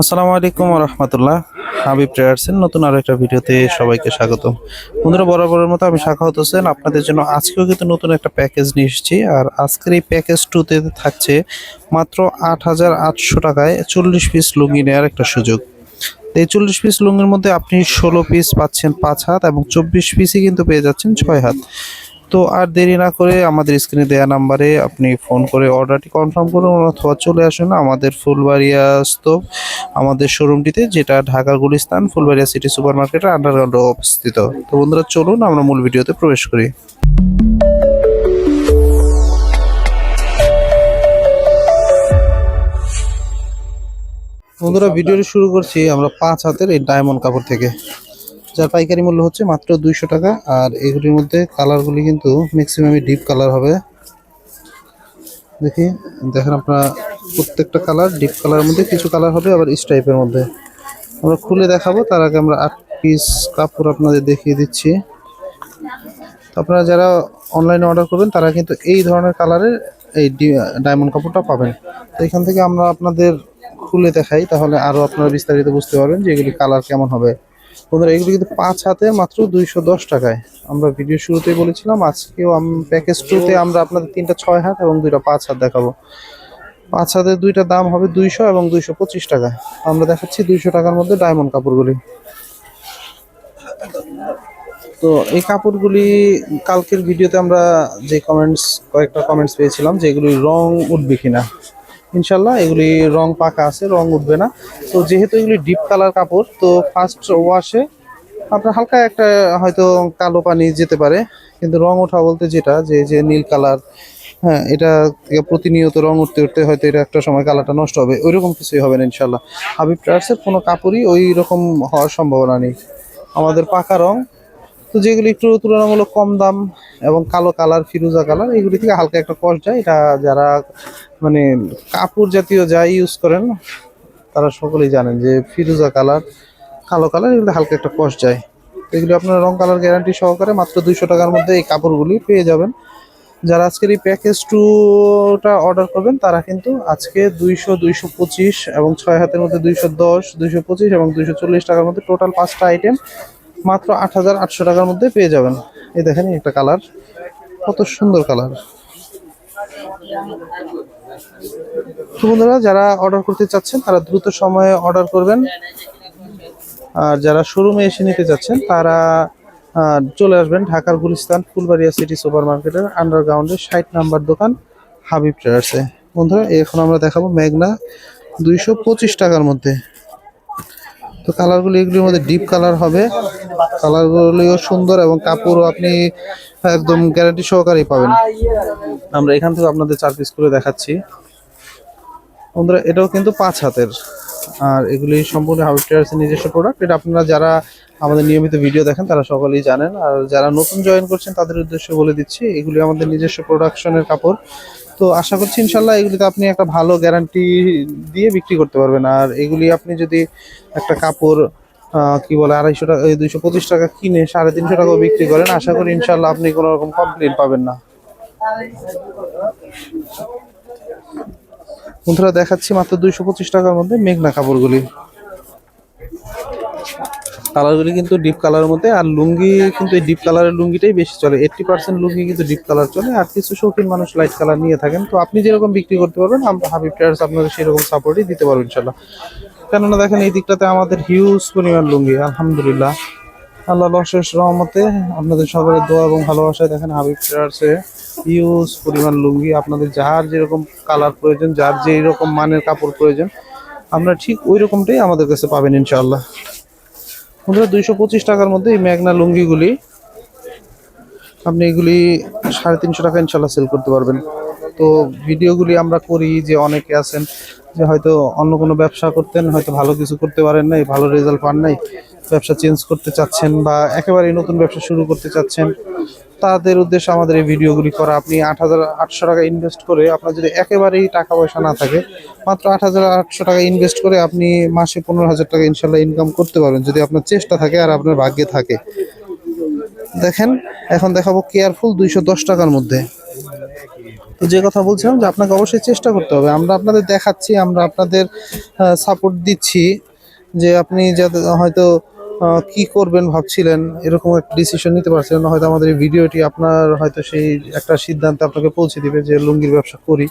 আসসালামু আলাইকুম রহমতুল্লাহ হাবিব ট্রেডার্সের নতুন আরও একটা ভিডিওতে সবাইকে স্বাগত বন্ধুরা, বরাবরের মতো আমি শাখাওত হোসেন। আপনাদের জন্য আজকেও কিন্তু নতুন একটা প্যাকেজ নিয়ে এসেছি। আর আজকের এই প্যাকেজ টুতে থাকছে মাত্র আট হাজার আটশো টাকায় চল্লিশ পিস লুঙ্গি নেওয়ার একটা সুযোগ। এই চল্লিশ পিস লুঙ্গির মধ্যে আপনি ষোলো পিস পাচ্ছেন পাঁচ হাত এবং চব্বিশ পিসই কিন্তু পেয়ে যাচ্ছেন ছয় হাত। তো আর দেরি না করে আমাদের স্ক্রিনে দেওয়া নাম্বারে আপনি ফোন করে অর্ডারটি কনফার্ম করুন অথবা চলে আসুন আমাদের ফুলবাড়িয়া স্তূপ আমাদের শোরুমটিতে যেটা ঢাকার গুলিস্তান ফুলবাড়িয়া সিটি সুপার মার্কেটের আন্ডারগ্রাউন্ডে অবস্থিত। তো বন্ধুরা চলুন আমরা মূল ভিডিওতে প্রবেশ করি। বন্ধুরা ভিডিওটি শুরু করছি আমরা পাঁচ হাতের এই ডায়মন্ড কাপড় থেকে। যার পাইকারি মূল্য হচ্ছে মাত্র দুইশো টাকা, আর এগুলির মধ্যে কালারগুলি কিন্তু ম্যাক্সিমামই ডিপ কালার হবে। দেখি, দেখেন আপনারা, প্রত্যেকটা কালার ডিপ কালারের মধ্যে কিছু কালার হবে, আবার স্ট্রাইপের মধ্যে। আমরা খুলে দেখাবো, তার আগে আমরা আট পিস কাপড় আপনাদের দেখিয়ে দিচ্ছি। আপনারা যারা অনলাইনে অর্ডার করবেন, তারা কিন্তু এই ধরনের কালারের এই ডায়মন্ড কাপড়টা পাবেন। তো এখান থেকে আমরা আপনাদের খুলে দেখাই, তাহলে আরও আপনারা বিস্তারিত বুঝতে পারবেন যে এগুলি কালার কেমন হবে। বন্ধুরা, এগুলি কিন্তু পাঁচ হাতে মাত্র দুইশো দশ টাকায়। আমরা ভিডিও শুরুতেই বলেছিলাম, আজকেও প্যাকেজ টুতে আমরা আপনাদের তিনটা ছয় হাত এবং দুইটা পাঁচ হাত দেখাবো। পাঁচ হাতের দুইটা দাম হবে দুইশো এবং দুইশো পঁচিশ টাকা। আমরা দেখাচ্ছি দুইশো টাকার মধ্যে ডায়মন্ড কাপড়গুলি। তো এই কাপড়গুলি কালকের ভিডিওতে আমরা যে কমেন্টস কয়েকটা কমেন্টস পেয়েছিলাম যে এগুলি রং উঠবে কিনা। ইনশাল্লাহ এগুলি রং পাকা আছে, রং উঠবে না। তো যেহেতু এগুলি ডিপ কালার কাপড়, তো ফার্স্ট ওয়াশে আপনার হালকা একটা হয়তো কালো পানি যেতে পারে, কিন্তু রং ওঠা বলতে যেটা, যে যে নীল কালার হ্যাঁ এটা থেকে প্রতিনিয়ত রং উঠতে উঠতে হয়তো এটা একটা সময় কালারটা নষ্ট হবে, ওইরকম কিছুই হবে না ইনশাল্লাহ হাবিব ট্রায়ার্সের কোনো কাপড়ই ওই রকম হওয়ার সম্ভাবনা নেই। আমাদের পাকা রং, তো যেগুলি একটু তুলনামূলক কম দাম এবং কালো কালার, ফিরুজা কালার, এগুলি থেকে হালকা একটা কষ্ট যায়, এটা যারা মানে কাপড় জাতীয় যা ইউজ করেন, তারা সকলেই জানেন যে ফিরোজা কালার কালো কালার এগুলো হালকা একটা কষ্ট যায়। এগুলি আপনার রং কালার গ্যারান্টি সহকারে মাত্র দুইশো টাকার মধ্যে এই কাপড়গুলি পেয়ে যাবেন। যারা আজকের এই প্যাকেজ টুটা অর্ডার করবেন, তারা কিন্তু আজকে দুইশো দুইশো পঁচিশ এবং ছয় হাতের মধ্যে দুইশো দশ, দুইশো পঁচিশ এবং দুইশো চল্লিশ টাকার মধ্যে টোটাল পাঁচটা আইটেম মাত্র আট হাজার আটশো টাকার মধ্যে পেয়ে যাবেন। এই দেখেন একটা কালার কত সুন্দর কালার তো বন্ধুরা, যারা অর্ডার করতে চাচ্ছেন, তারা দ্রুত সময়ে অর্ডার করবেন। আর যারা শোরুমে এসে নিতে চাচ্ছেন, তারা চলে আসবেন ঢাকার গুলিস্তান ফুলবাড়িয়া সিটি সুপার মার্কেটের আন্ডারগ্রাউন্ডে ষাট নাম্বার দোকান হাবিব ট্রেডার্সে বন্ধুরা, এখন আমরা দেখাবো মেঘনা দুইশো পঁচিশ টাকার মধ্যে। তো কালারগুলি এগুলির মধ্যে ডিপ কালার হবে। কালারগুলিও সুন্দর এবং কাপড়ও আপনি একদম গ্যারান্টি সহকারেই পাবেন। আমরা এখান থেকে আপনাদের চার পিস করে দেখাচ্ছি। বন্ধুরা, এটাও কিন্তু পাঁচ হাতের। আর এগুলি সম্পূর্ণ হাবিব ট্রেডার্সের নিজস্ব প্রোডাক্ট এটা আপনারা যারা আমাদের নিয়মিত ভিডিও দেখেন, তারা সকলেই জানেন। আর যারা নতুন জয়েন করছেন, তাদের উদ্দেশ্যে বলে দিচ্ছি, এগুলি আমাদের নিজস্ব প্রোডাকশনের কাপড়। তো আশা করছি ইনশাল্লাহ এগুলিতে আপনি একটা ভালো গ্যারান্টি দিয়ে বিক্রি করতে পারবেন। আর এগুলি আপনি যদি একটা কাপড় কি বলে, আড়াইশো টাকা দুইশো পঁচিশ টাকা কিনে সাড়ে তিনশো টাকাও বিক্রি করেন, আশা করি ইনশাল্লাহ আপনি কোনো রকম কমপ্লেন পাবেন না। বন্ধুরা, দেখাচ্ছি মাত্র দুইশো পঁচিশ টাকার মধ্যে মেঘনা কাপড়গুলি। কালারগুলি কিন্তু ডিপ কালারের মধ্যে, আর লুঙ্গি কিন্তু এই ডিপ কালারের লুঙ্গিটাই বেশি চলে। এইট্টি পার্সেন্ট লুঙ্গি কিন্তু ডিপ কালার চলে, আর কিছু শৌখিন মানুষ লাইট কালার নিয়ে থাকেন। তো আপনি যেরকম বিক্রি করতে পারবেন, আমরা হাবিব ট্রেডার্স আপনাকে সেরকম সাপোর্টই দিতে পারব ইনশাল্লাহ কেননা দেখেন, এই দিকটাতে আমাদের হিউজ পরিমাণ লুঙ্গি, আলহামদুলিল্লাহ। আল্লাহ অশেষ রহমতে আপনাদের সকলের দোয়া এবং ভালোবাসায় দেখেন হাবিব ট্রেডার্সে হিউজ পরিমাণ লুঙ্গি। আপনাদের যার যেরকম কালার প্রয়োজন, যার যেই রকম মানের কাপড় প্রয়োজন আপনারা ঠিক ওই রকমটাই আমাদের কাছে পাবেন ইনশাআল্লাহ। বন্ধুরা, দুইশো পঁচিশ টাকার মধ্যে এই ম্যাগনা লুঙ্গিগুলি আপনি এগুলি সাড়ে তিনশো টাকা ইনশাল্লাহ সেল করতে পারবেন। তো ভিডিওগুলি আমরা করি যে অনেকে আছেন যে হয়তো অন্য কোনো ব্যবসা করতেন, হয়তো ভালো কিছু করতে পারেন নাই, ভালো রেজাল্ট পান নাই, ব্যবসা চেঞ্জ করতে চাচ্ছেন বা একেবারে নতুন ব্যবসা শুরু করতে চাচ্ছেন, তাদের উদ্দেশ্যে আমাদের এই ভিডিওগুলি করা। আপনি আট হাজার আটশো টাকা ইনভেস্ট করে আপনার যদি একেবারেই টাকা পয়সা না থাকে, মাত্র আট হাজার আটশো টাকা ইনভেস্ট করে আপনি মাসে পনেরো হাজার টাকা ইনশাল্লাহ ইনকাম করতে পারবেন, যদি আপনার চেষ্টা থাকে আর আপনার ভাগ্যে থাকে। দেখেন, এখন দেখাবো কেয়ারফুল দুইশো দশ টাকার মধ্যে। তো যে কথা বলছিলাম যে আপনাকে অবশ্যই চেষ্টা করতে হবে। আমরা আপনাদের দেখাচ্ছি, আমরা আপনাদের সাপোর্ট দিচ্ছি যে আপনি যাতে হয়তো কি করবেন ভাবছিলেন, এরকম একটা ডিসিশন নিতে পারছিলেন না, হয়তো আমাদের এই ভিডিওটি আপনার হয়তো সেই একটা সিদ্ধান্তে আপনাকে পৌঁছে দিবে যে লুঙ্গির ব্যবসা করি।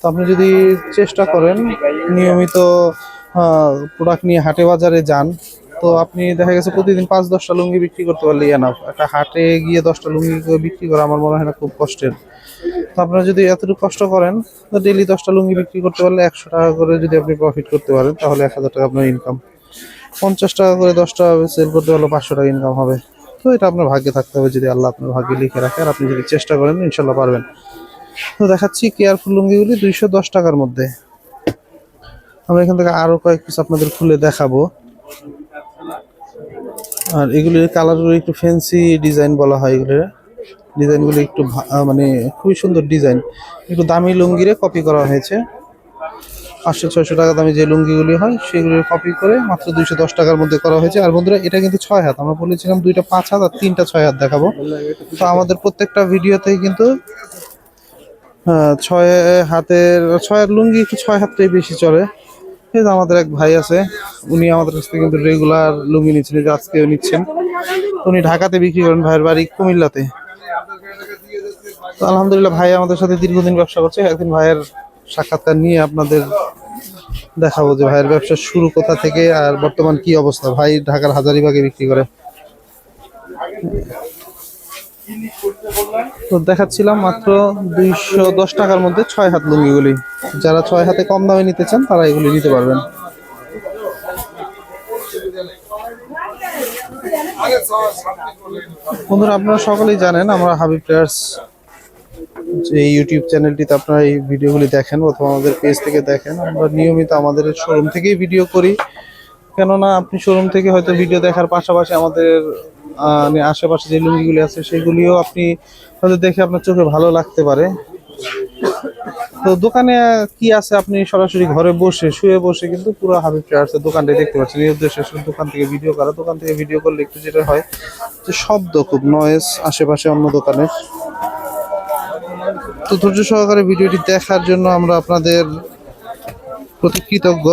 তো আপনি যদি চেষ্টা করেন, নিয়মিত প্রোডাক্ট নিয়ে হাটে বাজারে যান তো আপনি দেখা গেছে প্রতিদিন পাঁচ, দশটা লুঙ্গি বিক্রি করতে পারলে এনাফ একটা হাটে গিয়ে দশটা লুঙ্গি বিক্রি করা আমার মনে হয় না খুব কষ্টের। তো আপনারা যদি এতটুকু কষ্ট করেন, তো ডেলি দশটা লুঙ্গি বিক্রি করতে পারলে একশো টাকা করে যদি আপনি প্রফিট করতে পারেন, তাহলে এক হাজার টাকা আপনার ইনকাম পঞ্চাশ টাকা করে দশটা সেল করতে পারলে পাঁচশো টাকা ইনকাম হবে। তো এটা আপনার ভাগ্যে থাকতে হবে যদি আল্লাহ আপনার ভাগ্যে লিখে রাখে, আর আপনি যদি চেষ্টা করেন, ইনশাল্লাহ পারবেন। তো দেখাচ্ছি কেয়ারফুল লুঙ্গিগুলি দুইশো দশ টাকার মধ্যে। আমরা এখান থেকে আরও কয়েক পিস আপনাদের খুলে দেখাবো। আর এগুলির কালারগুলো একটু ফ্যান্সি ডিজাইন বলা হয় এগুলির। ডিজাইনগুলো একটু মানে খুবই সুন্দর ডিজাইন একটু দামি লুঙ্গিরে কপি করা হয়েছে। পাঁচশো, ছয়শো টাকা দামি যে লুঙ্গিগুলি হয় সেগুলির কপি করে মাত্র দুইশো দশ টাকার মধ্যে করা হয়েছে। আর বন্ধুরা, এটা কিন্তু ছয় হাত। আমরা বলেছিলাম দুইটা পাঁচ হাত আর তিনটা ছয় হাত দেখাবো। তো আমাদের প্রত্যেকটা ভিডিওতেই কিন্তু ছয় হাতের, ছয় হাত লুঙ্গি একটু ছয় হাতটাই বেশি চলে। এই যে আমাদের এক ভাই আছে, উনি আমাদের কাছ থেকে কিন্তু রেগুলার লুঙ্গি নিচ্ছেন যে আজকেও নিচ্ছেন। উনি ঢাকাতে বিক্রি করেন ভাইয়ের বাড়ি কুমিল্লাতে। তো আলহামদুলিল্লাহ ভাই আমাদের সাথে দীর্ঘদিন ব্যবসা করছে। একদিন ভাইয়ের সাক্ষাৎকার নিয়ে আপনাদের দেখাবো যে ভাইয়ের ব্যবসা শুরু কোথা থেকে আর বর্তমান কি অবস্থা। ভাই ঢাকার হাজারিবাগে বিক্রি করে। তো দেখাচ্ছিলাম মাত্র দুইশো দশ টাকার মধ্যে ছয় হাত লুঙ্গিগুলি। যারা ছয় হাতে কম দামে নিতে চান, তারা এগুলি নিতে পারবেন। বন্ধুরা, আপনারা সকলেই জানেন, আমরা হাবিব প্লেয়ার্স যে ইউটিউব চ্যানেলটিতে আপনারা এই ভিডিওগুলি দেখেন অথবা আমাদের পেজ থেকে দেখেন। আমরা নিয়মিত আমাদের শোরুম থেকেই ভিডিও করি। কেননা, আপনি শোরুম থেকে হয়তো ভিডিও দেখার পাশাপাশি আমাদের মানে আশেপাশে যে লুঙ্গিগুলি আছে, সেগুলিও আপনি হয়তো দেখে আপনার চোখে ভালো লাগতে পারে। তো দোকানে কি আছে? আপনি সরাসরি ঘরে বসে, শুয়ে বসে কিন্তু পুরো হাবিব ট্রেডার্সের দোকানটাই দেখতে পাচ্ছেন। এই উদ্দেশ্যে দোকান থেকে ভিডিও করা। দোকান থেকে ভিডিও করলে একটু যেটা হয় যে শব্দ খুব নয়েজ আশেপাশে অন্য দোকানের। তো ধৈর্য সহকারে ভিডিওটি দেখার জন্য আমরা আপনাদের প্রতি কৃতজ্ঞ।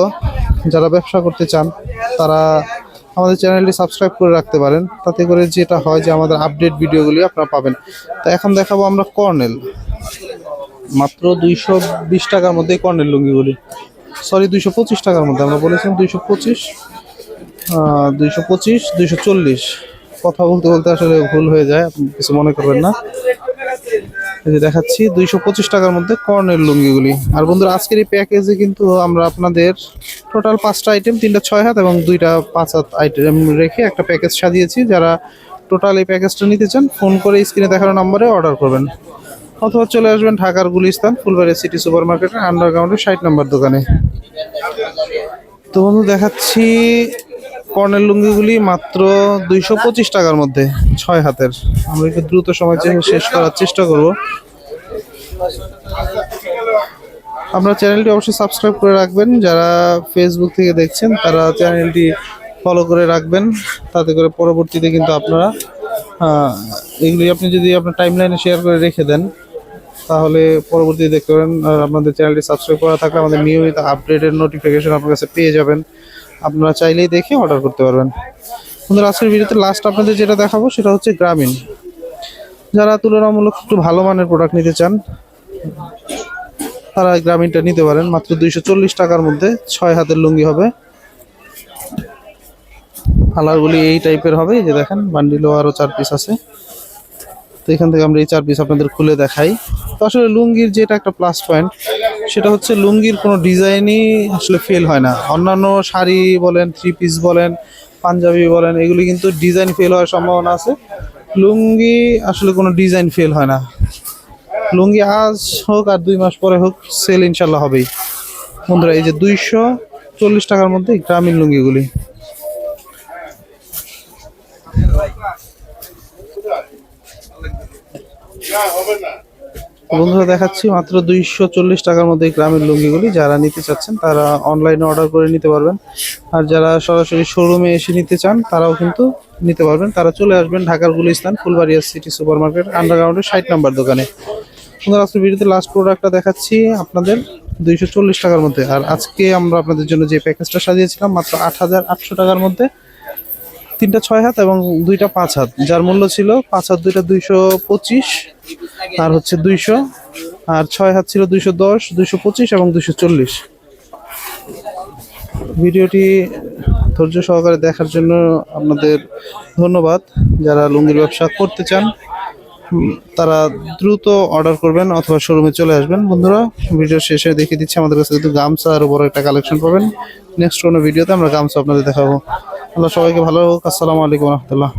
যারা ব্যবসা করতে চান, তারা আমাদের চ্যানেলটি সাবস্ক্রাইব করে রাখতে পারেন। তাতে করে যেটা হয় যে আমাদের আপডেট ভিডিওগুলি আপনারা পাবেন। তো এখন দেখাবো আমরা কর্নেল। মাত্র দুইশো বিশ টাকার মধ্যে কর্নেল লুঙ্গিগুলি। সরি দুইশো পঁচিশ টাকার মধ্যে, আমরা বলেছিলাম দুইশো পঁচিশ। দুইশো পঁচিশ, দুইশো চল্লিশ। কথা বলতে বলতে আসলে ভুল হয়ে যায় কিছু মনে করবেন না। যে দেখাচ্ছি, দুইশো পঁচিশ টাকার মধ্যে কর্নের লুঙ্গিগুলি। আর বন্ধুরা, আজকের এই প্যাকেজে কিন্তু আমরা আপনাদের টোটাল পাঁচটা আইটেম তিনটা ছয় হাত এবং দুইটা পাঁচ হাত আইটেম রেখে একটা প্যাকেজ সাজিয়েছি। যারা টোটাল এই প্যাকেজটা নিতে চান ফোন করে স্ক্রিনে দেখানো নম্বরে অর্ডার করবেন। অথবা চলে আসবেন ঢাকার গুলিস্তান, ফুলবাড়ি সিটি সুপার মার্কেটের আন্ডারগ্রাউন্ডের ষাট নম্বর দোকানে। তো বন্ধু, দেখাচ্ছি কর্নেল লুঙ্গিগুলি মাত্র দুইশো পঁচিশ টাকার মধ্যে, ছয় হাতের। আমরা একটু দ্রুত সময় শেষ করার চেষ্টা করব। আপনার চ্যানেলটি অবশ্যই সাবস্ক্রাইব করে রাখবেন। যারা ফেসবুক থেকে দেখছেন, তারা চ্যানেলটি ফলো করে রাখবেন। তাতে করে পরবর্তীতে কিন্তু আপনারা এগুলি আপনি যদি আপনার টাইম লাইনে শেয়ার করে রেখে দেন, তাহলে পরবর্তীতে দেখতে পারেন, আর আপনাদের চ্যানেলটি সাবস্ক্রাইব করা থাকলে আমাদের নিয়মিত আপডেটের নোটিফিকেশন আপনার কাছে পেয়ে যাবেন। আপনারা চাইলেই দেখে অর্ডার করতে পারবেন। বন্ধুরা, আজকের ভিডিওতে লাস্ট আপনাদের যেটা দেখাবো সেটা হচ্ছে গ্রামীণ যারা তুলনামূলক একটু ভালো মানের প্রোডাক্ট নিতে চান, তারা গ্রামীণটা নিতে পারেন। মাত্র দুইশো চল্লিশ টাকার মধ্যে ছয় হাতের লুঙ্গি হবে। কালারগুলি এই টাইপের হবে যে দেখেন বান্ডিলও আরও চার পিস আছে। তো এখান থেকে আমরা এই চার পিস আপনাদের খুলে দেখাই। তো আসলে লুঙ্গির যেটা একটা প্লাস পয়েন্ট সেটা হচ্ছে লুঙ্গির কোনো ডিজাইনই আসলে ফেল হয় না। অন্যান্য শাড়ি বলেন থ্রি পিস বলেন, পাঞ্জাবি বলেন, এগুলি কিন্তু ডিজাইন ফেল হওয়ার সম্ভাবনা আছে। লুঙ্গি আসলে কোনো ডিজাইন ফেল হয় না। লুঙ্গি আজ হোক আর দুই মাস পরে হোক সেল ইনশাল্লাহ হবেই। বন্ধুরা, এই যে দুইশো চল্লিশ টাকার মধ্যে গ্রামীণ লুঙ্গিগুলি। বন্ধুরা, দেখাচ্ছি মাত্র দুইশো চল্লিশ টাকার মধ্যে গ্রামের লুঙ্গিগুলি। যারা নিতে চাচ্ছেন, তারা অনলাইনে অর্ডার করে নিতে পারবেন। আর যারা সরাসরি শোরুমে এসে নিতে চান, তারাও কিন্তু নিতে পারবেন। তারা চলে আসবেন ঢাকার Gulistan Fulbaria city super market আন্ডারগ্রাউন্ডের ষাট নাম্বার দোকানে। বন্ধুরা, আজকের ভিডিওতে লাস্ট প্রোডাক্টটা দেখাচ্ছি আপনাদের দুইশো চল্লিশ টাকার মধ্যে। আর আজকে আমরা আপনাদের জন্য যে প্যাকেজটা সাজিয়েছিলাম, মাত্র আট হাজার আটশো টাকার মধ্যে তিনটা ছয় হাত এবং দুইটা পাঁচ হাত। যার মূল্য ছিল পাঁচ হাত দুইটা দুইশো পঁচিশ আর হচ্ছে দুইশো, আর ছয় হাত ছিল দুইশো দশ, দুইশো পঁচিশ এবং দুইশো চল্লিশ। ভিডিওটি ধৈর্য সহকারে দেখার জন্য আপনাদের ধন্যবাদ। যারা লুঙ্গির ব্যবসা করতে চান তারা দ্রুত অর্ডার করবেন অথবা শোরুমে চলে আসবেন। বন্ধুরা ভিডিও শেষে দেখিয়ে দিচ্ছি, আমাদের কাছে কিন্তু গামছা আরও বড় একটা কালেকশন পাবেন। নেক্সট কোনো ভিডিওতে আমরা গামছা আপনাদের দেখাবো। আল্লাহ সবাইকে ভালো হোক। আসসালামু আলাইকুম রহমতুল্লাহ।